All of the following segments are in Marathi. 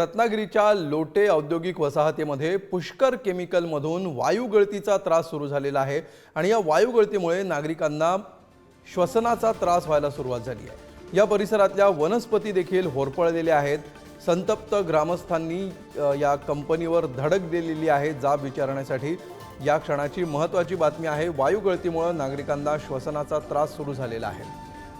रत्नागिरीच्या लोटे औद्योगिक वसाहतीमध्ये पुष्कर केमिकलमधून वायू गळतीचा त्रास सुरू झालेला आहे आणि या वायू गळतीमुळे नागरिकांना श्वसनाचा त्रास व्हायला सुरुवात झाली आहे. या परिसरातल्या वनस्पती देखील होरपळलेल्या आहेत. संतप्त ग्रामस्थांनी या कंपनीवर धडक दिलेली आहे जाब विचारण्यासाठी. या क्षणाची महत्त्वाची बातमी आहे वायू गळतीमुळे नागरिकांना श्वसनाचा त्रास सुरू झालेला आहे.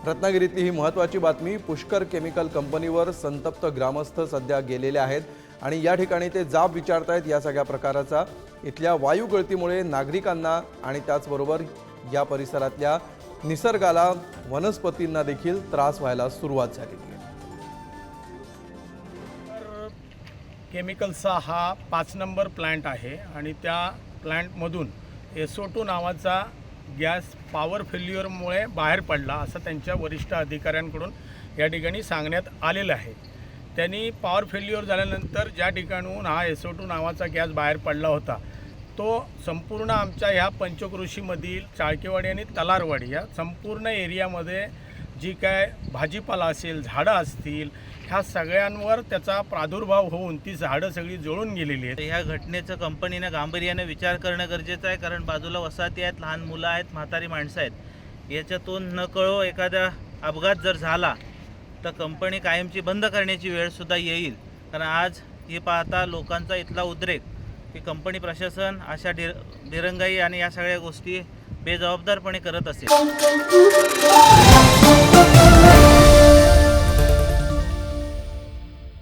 रत्नागिरीतली ही महत्त्वाची बातमी पुष्कर केमिकल कंपनीवर संतप्त ग्रामस्थ सध्या गेलेले आहेत आणि या ठिकाणी ते जाब विचारतायत या सगळ्या प्रकाराचा. इथल्या वायू गळतीमुळे नागरिकांना आणि त्याचबरोबर या परिसरातल्या निसर्गाला वनस्पतींना देखील त्रास व्हायला सुरुवात झालेली आहे केमिकलचा हा पाच नंबर प्लॅन्ट आहे आणि त्या प्लॅन्टमधून एसोटो टू नावाचा गॅस पॉवर फेल्युअरमुळे बाहेर पडला असं त्यांच्या वरिष्ठ अधिकाऱ्यांकडून या ठिकाणी सांगण्यात आलेलं आहे. त्यांनी पॉवर फेल्युअर झाल्यानंतर ज्या ठिकाणून हा एसओ टू नावाचा गॅस बाहेर पडला होता तो संपूर्ण आमच्या ह्या पंचकृषीमधील चाळकेवाडी आणि तलारवाडी या संपूर्ण एरियामध्ये जी काय भाजीपाला असेल झाडं असतील ह्या सगळ्यांवर त्याचा प्रादुर्भाव होऊन ती झाडं सगळी जळून गेलेली आहेत. ह्या घटनेचं कंपनीनं गांभीर्याने विचार करणं गरजेचं आहे कारण बाजूला वसाहती आहेत लहान मुलं आहेत म्हातारी माणसं आहेत. याच्यातून न कळो एखादा अपघात जर झाला तर कंपनी कायमची बंद करण्याची वेळसुद्धा येईल. कारण आज हे पाहता लोकांचा इथला उद्रेक की कंपनी प्रशासन अशा डिर दिरंगाई आणि या सगळ्या गोष्टी बेजबाबदारपणे करत असेल.